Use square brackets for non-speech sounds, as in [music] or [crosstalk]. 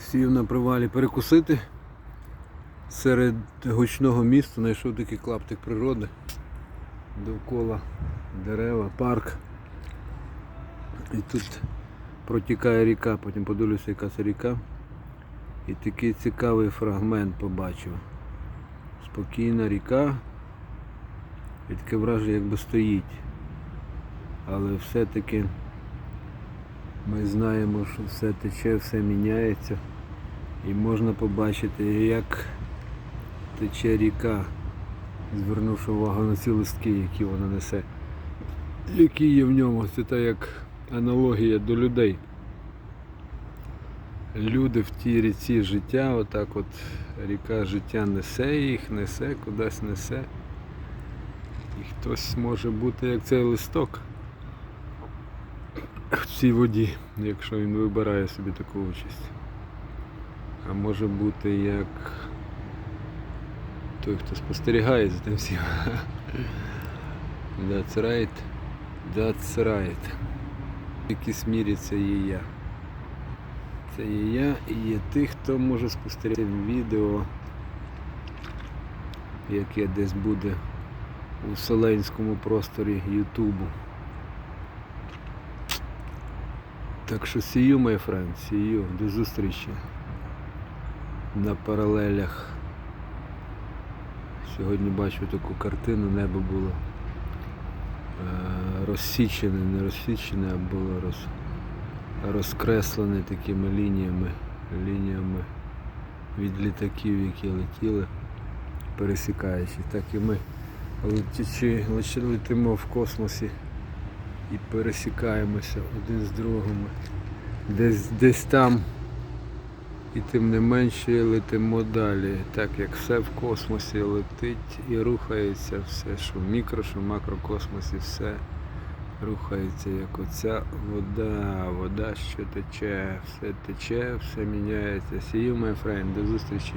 Сів на привалі перекусити. Серед гучного міста знайшов такий клаптик природи. Довкола дерева, парк. І тут протікає ріка, потім подивлюся, яка це ріка. І такий цікавий фрагмент побачив. Спокійна ріка. І таке враження якби стоїть. Але все-таки ми знаємо, що все тече, все міняється. І можна побачити, як тече ріка, звернувши увагу на ці листки, які вона несе. Які є в ньому. Це та як аналогія до людей. Люди в тій ріці життя, отак от ріка життя несе їх, несе, кудись несе. І хтось може бути як цей листок в цій воді, якщо він вибирає собі таку участь. А може бути як той, хто спостерігає за тим всім. [laughs] That's right. That's right. В якійсь мірі це є я. Це є я і є тих, хто може спостерігати відео, яке десь буде у вселенському просторі Ютубу. Так що my friend, see you. До зустрічі на паралелях. Сьогодні бачу таку картину, небо було е, розсічене, не розсічене, а було роз, розкреслене такими лініями, лініями від літаків, які летіли, пересікаючи. Так і ми летячи, летимо в космосі і пересікаємося один з другим. Десь, десь там і тим не менше летимо далі, так як все в космосі летить і рухається, все, що в мікро, що в макрокосмосі, все рухається, як оця вода, вода, що тече, все тече, все міняється. See you, my friend, до зустрічі.